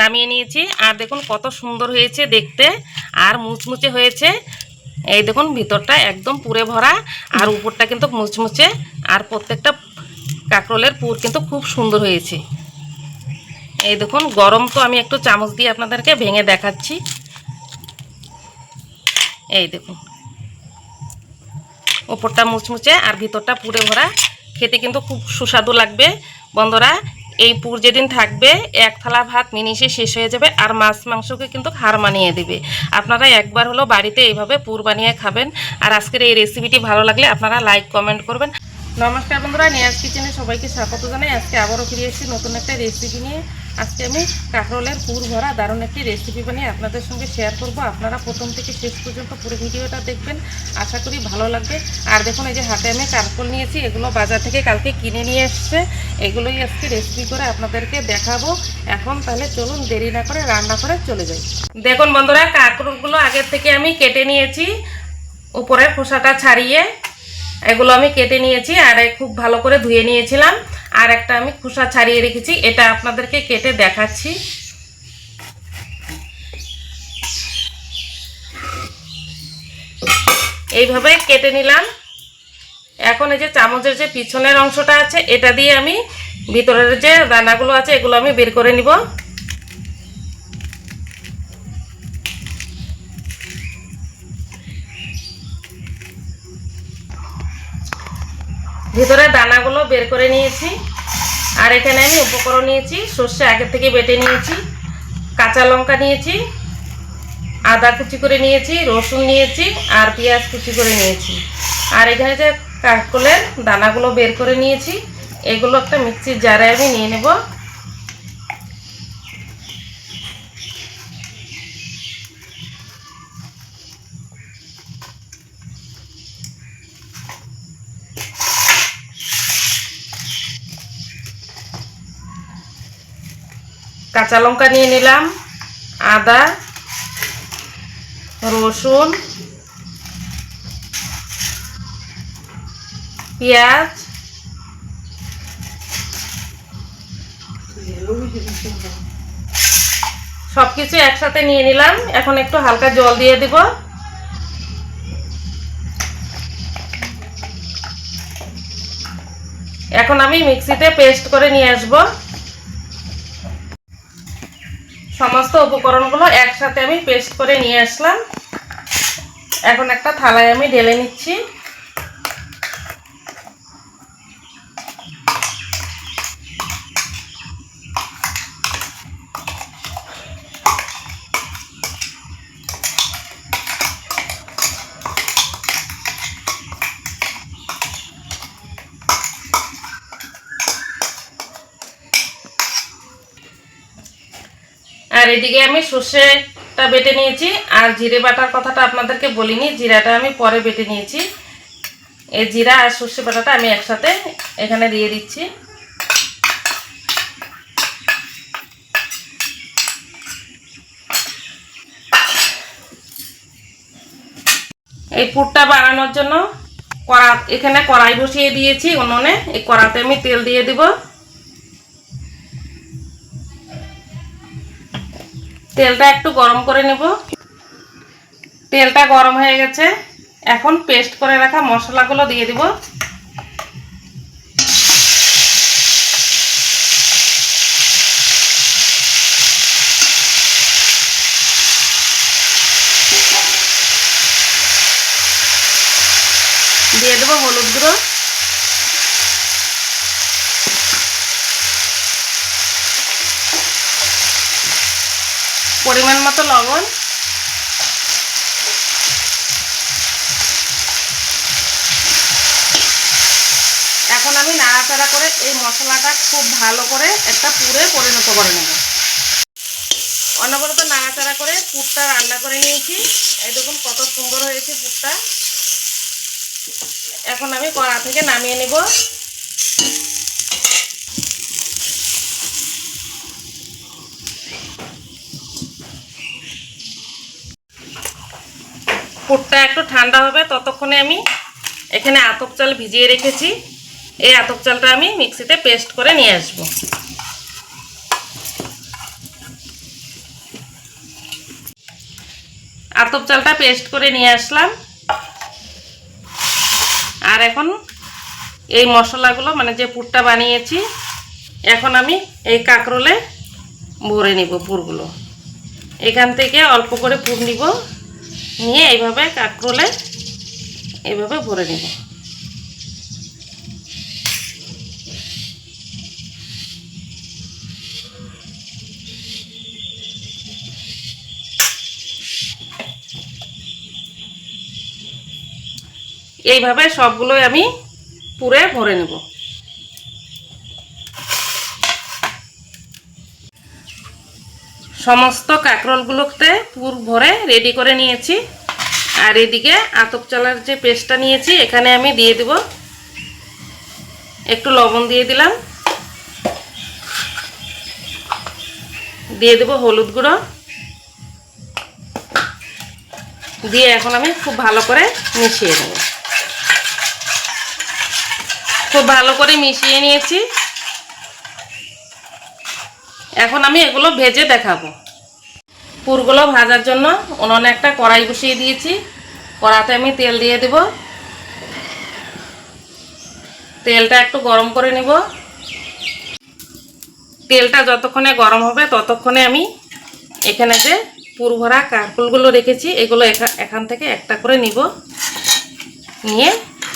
নামিয়ে নিয়েছি। আর দেখুন কত সুন্দর হয়েছে দেখতে। আর মুচমুচে হয়েছে। এই দেখুন ভিতরটা একদম পুরে ভরা। আর উপরটা কিন্তু মুচমুচে। আর প্রত্যেকটা কাঁকরোলের পুর কিন্তু খুব সুন্দর হয়েছে। এই দেখুন গরম তো আমি একটু চামচ দিয়ে আপনাদেরকে ভেঙে দেখাচ্ছি। এই দেখুন। ওপরটা মুচমুচে আর ভিতরটা পুরে ভরা। খেতে কিন্তু খুব সুস্বাদু লাগবে। বন্ধুরা এই পুর যেদিন থাকবে, এক থালা ভাত মিনিশে শেষ হয়ে যাবে আর মাছ মাংসকে কিন্তু হার মানিয়ে দেবে। আপনারা একবার হলো বাড়িতে এইভাবে পুর বানিয়ে খাবেন। আর আজকের এই রেসিপিটি ভালো লাগলে আপনারা লাইক কমেন্ট করবেন। নমস্কার বন্ধুরা, নিয়াজ কিচেনে সবাইকে স্বাগত জানাই। আজকে আবারও ফিরে এসেছি নতুন একটা রেসিপি নিয়ে। আজকে আমি কাঁকরোলের পুর ভরা দারুণ একটি রেসিপি বানিয়ে আপনাদের সঙ্গে শেয়ার করব। আপনারা প্রথম থেকে শেষ পর্যন্ত পুরো ভিডিওটা দেখবেন। আশা করি ভালো লাগবে। আর দেখুন, এই যে হাতে আমি কারকোল নিয়েছি, এগুলো বাজার থেকে কালকে কিনে নিয়ে এসছে। এগুলোই আজকে রেসিপি করে আপনাদেরকে দেখাবো। এখন তাহলে চলুন দেরি না করে রান্না করে চলে যাই। দেখুন বন্ধুরা, কাঁকরোলগুলো আগের থেকে আমি কেটে নিয়েছি উপরের খোসাটা ছাড়িয়ে। এগুলো আমি কেটে নিয়েছি আর খুব ভালো করে ধুয়ে নিয়েছিলাম। আর একটা আমি খোসা ছাড়িয়ে রেখেছি, এটা আপনাদেরকে কেটে দেখাচ্ছি। এইভাবে কেটে নিলাম। এখন এই যে চামচের যে পিছনের অংশটা আছে, এটা দিয়ে আমি ভিতরের যে দানাগুলো আছে, এগুলো আমি বের করে নিব। ভিতরে দানাগুলো বের করে নিয়েছি। আর এখানে আমি উপকরণ নিয়েছি, সর্ষে আগে থেকে বেটে নিয়েছি, কাঁচা লঙ্কা নিয়েছি, আদা কুচি করে নিয়েছি, রসুন নিয়েছি, আর পেঁয়াজ কুচি করে নিয়েছি। আর এখানে যে কাকলের দানাগুলো বের করে নিয়েছি, এগুলো একটা মিক্সির জারে আমি নিয়ে নেব। কাঁচা লঙ্কা নিয়ে নিলাম, আদা, রসুন, পেঁয়াজ সব কিছু একসাথে নিয়ে নিলাম। এখন একটু হালকা জল দিয়ে দিব। এখন আমি মিক্সিতে পেস্ট করে নিয়ে আসব। সমস্ত উপকরণগুলো একসাথে আমি পেস্ট করে নিয়ে আসলাম। এখন একটা থালায় আমি ঢেলে নিচ্ছি। আর এদিকে আমি সর্ষেটা বেটে নিয়েছি, আর জিরে বাটার কথাটা আপনাদেরকে বলিনি, জিরাটা আমি পরে বেটে নিয়েছি। এই জিরা আর সর্ষে বাটাটা আমি একসাথে এখানে দিয়ে দিচ্ছি। এই পুরটা বানানোর জন্য কড়া এখানে কড়াই বসিয়ে দিয়েছি উনুনে, এই কড়াতে আমি তেল দিয়ে দিব। তেলটা একটু গরম করে নেব। তেলটা গরম হয়ে গেছে। এখন পেস্ট করে রাখা মশলাগুলো দিয়ে দিব। দিয়ে দেবো হলুদ গুঁড়ো। পরিমাণ মতো লবণ। এখন আমি নাড়াচাড়া করে এই মশলাটা খুব ভালো করে একটা পুরে পরিণত করে নেব। অনবরত নাড়াচাড়া করে পুরটা রান্না করে নিয়েছি। এই দেখুন কত সুন্দর হয়েছে পুরটা। এখন আমি কড়া থেকে নামিয়ে নেব। পুরটা একটু ঠান্ডা হবে, ততক্ষণে আমি এখানে আতপ চাল ভিজিয়ে রেখেছি। এই আতপ চালটা আমি মিক্সিতে পেস্ট করে নিয়ে আসব। আতপ চালটা পেস্ট করে নিয়ে আসলাম। আর এখন এই মশলাগুলো মানে যে পুরটা বানিয়েছি, এখন আমি এই কাঁকরোলে ভরে নিব পুরগুলো। এখান থেকে অল্প করে পুর নিব। নিয়ে এইভাবে কাঁকরোলে এইভাবে ভরে নিব। এইভাবে সবগুলোই আমি পুরে ভরে নেব। সমস্ত কাঁকরোলগুলোতে পুর ভরে রেডি করে নিয়েছি। আর এদিকে আতপ চালার যে পেস্টটা নিয়েছি, এখানে আমি দিয়ে দেব। একটু লবণ দিয়ে দিলাম। দিয়ে দেব হলুদ গুঁড়ো। দিয়ে এখন আমি খুব ভালো করে মিশিয়ে নেব। খুব ভালো করে মিশিয়ে নিয়েছি। এখন আমি এগুলো ভেজে দেখাবো। পুরগুলো ভাজার জন্য উনুনে একটা কড়াই বসিয়ে দিয়েছি। কড়াতে আমি তেল দিয়ে দেব। তেলটা একটু গরম করে নিব। তেলটা যতক্ষণে গরম হবে ততক্ষণে আমি এখানে যে পুর ভরা কারকুলগুলো রেখেছি, এগুলো এখা- এখান থেকে একটা করে নিব। নিয়ে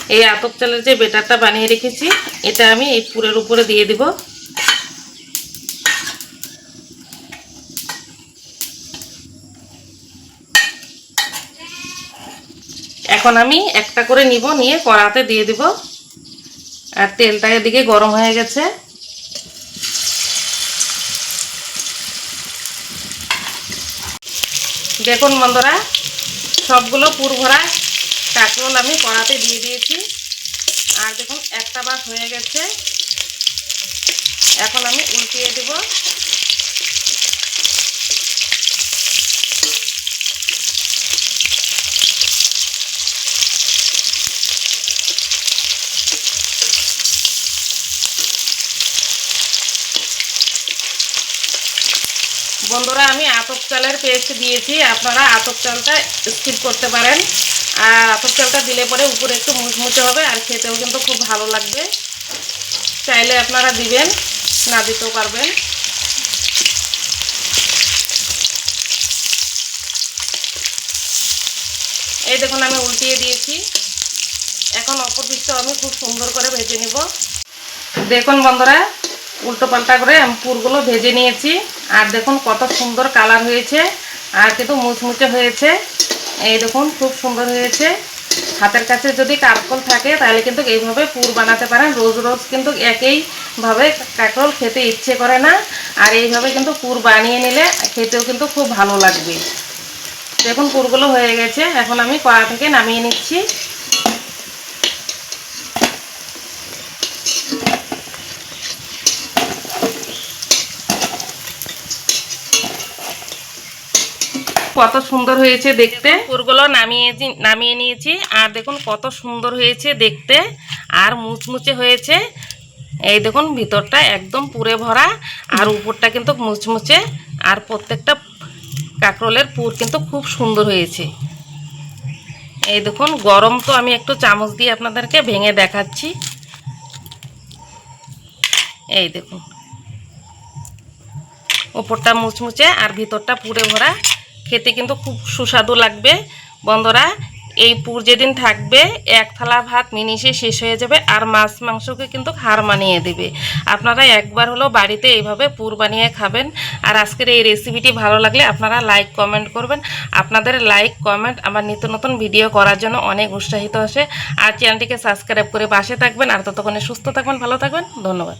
এই আতপ চালের যে বেটারটা বানিয়ে রেখেছি, এটা আমি এই পুরের উপরে দিয়ে দিব। এখন আমি একটা করে নিব, নিয়ে কড়াতে দিয়ে দিব। আর তেলটা এদিকে গরম হয়ে গেছে। দেখুন বন্ধুরা, সবগুলো পুর ভরা কাঁকরোল আমি কড়াতে দিয়ে দিয়েছি। আর দেখুন, একটা বাস হয়ে গেছে। এখন আমি উল্টিয়ে দেব। বন্ধুরা, আমি আতপ চালের পেস্ট দিয়েছি। আপনারা আতপ চালটা স্কিপ করতে পারেন। আর আতপ চালটা দিলে পরে উপরে একটু মুচমুচে হবে আর খেতেও কিন্তু খুব ভালো লাগবে। চাইলে আপনারা দিবেন, না দিতেও পারবেন। এই দেখুন, আমি উল্টিয়ে দিয়েছি। এখন অপর দিকটাও আমি খুব সুন্দর করে ভেজে নিব। দেখুন বন্ধুরা উল্টো পাল্টা করে আমি পুরগুলো ভেজে নিয়েছি। আর দেখুন কত সুন্দর কালার হয়েছে। আর কিন্তু মুচমুচে হয়েছে। এই দেখুন, খুব সুন্দর হয়েছে। হাতের কাছে যদি কারকল থাকে, তাহলে কিন্তু এইভাবে পুর বানাতে পারেন। রোজ রোজ কিন্তু একইভাবে কাঁকরোল খেতে ইচ্ছে করে না। আর এইভাবে কিন্তু পুর বানিয়ে নিলে খেতেও কিন্তু খুব ভালো লাগবে। দেখুন, পুরগুলো হয়ে গেছে। এখন আমি কড়া থেকে নামিয়ে নিচ্ছি। কত সুন্দর হয়েছে দেখতে। পুরগুলো নামিয়ে নামিয়ে নিয়েছি। আর দেখুন, কত সুন্দর হয়েছে দেখতে। আর মুচমুচে হয়েছে। এই দেখুন, ভিতরটা একদম পুরে ভরা। আর উপরটা কিন্তু মুচমুচে। আর প্রত্যেকটা কাঁকরোলের পুর কিন্তু খুব সুন্দর হয়েছে। এই দেখুন, গরম তো আমি একটু চামচ দিয়ে আপনাদেরকে ভেঙে দেখাচ্ছি। এই দেখুন। ওপরটা মুচমুচে আর ভিতরটা পুরে ভরা। খেতে কিন্তু খুব সুস্বাদু লাগবে। বন্ধুরা, এই পুর যেদিন থাকবে, এক থালা ভাত মিনিশে শেষ হয়ে যাবে আর মাছ মাংসকে কিন্তু হার মানিয়ে দেবে। আপনারা একবার হলেও বাড়িতে এইভাবে পুর বানিয়ে খাবেন। আর আজকের এই রেসিপিটি ভালো লাগলে আপনারা লাইক কমেন্ট করবেন। আপনাদের লাইক কমেন্ট আমার নিত্য নতুন ভিডিও করার জন্য অনেক উৎসাহিত আসে। আর চ্যানেলটিকে সাবস্ক্রাইব করে পাশে থাকবেন। আর ততক্ষণে সুস্থ থাকবেন, ভালো থাকবেন। ধন্যবাদ।